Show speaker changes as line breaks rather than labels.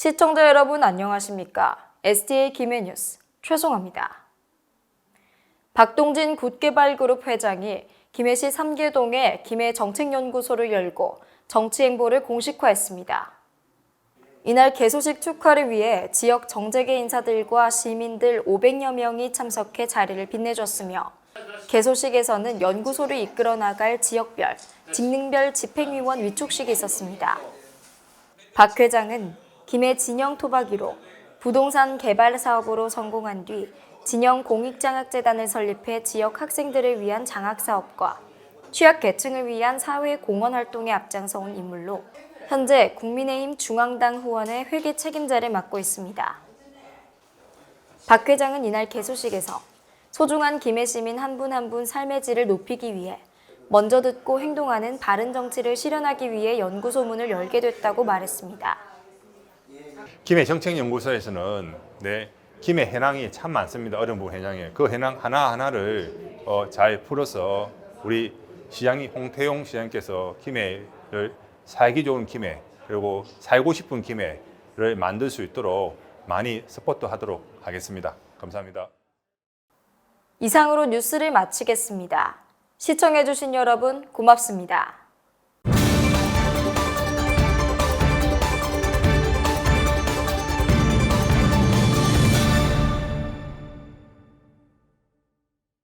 시청자 여러분 안녕하십니까? STA 김해 뉴스 최송합니다. 박동진 굿개발그룹 회장이 김해시 삼계동에 김해 정책연구소를 열고 정치 행보를 공식화했습니다. 이날 개소식 축하를 위해 지역 정재계 인사들과 시민들 500여 명이 참석해 자리를 빛내줬으며 개소식에서는 연구소를 이끌어 나갈 지역별, 직능별 집행위원 위촉식이 있었습니다. 박 회장은 김해 진영 토박이로 부동산 개발 사업으로 성공한 뒤 진영 공익장학재단을 설립해 지역 학생들을 위한 장학사업과 취약계층을 위한 사회 공헌 활동에 앞장서온 인물로 현재 국민의힘 중앙당 후원의 회계 책임자를 맡고 있습니다. 박 회장은 이날 개소식에서 소중한 김해 시민 한 분 한 분 삶의 질을 높이기 위해 먼저 듣고 행동하는 바른 정치를 실현하기 위해 연구소문을 열게 됐다고 말했습니다.
김해 정책연구소에서는 네, 김해 해낭이 참 많습니다. 부분 해낭에 그 해낭 하나 하나를 어, 잘 풀어서 우리 시장이 홍태용 시장께서 김해를 살기 좋은 김해 그리고 살고 싶은 김해를 만들 수 있도록 많이 서포트 하도록 하겠습니다. 감사합니다.
이상으로 뉴스를 마치겠습니다. 시청해주신 여러분 고맙습니다.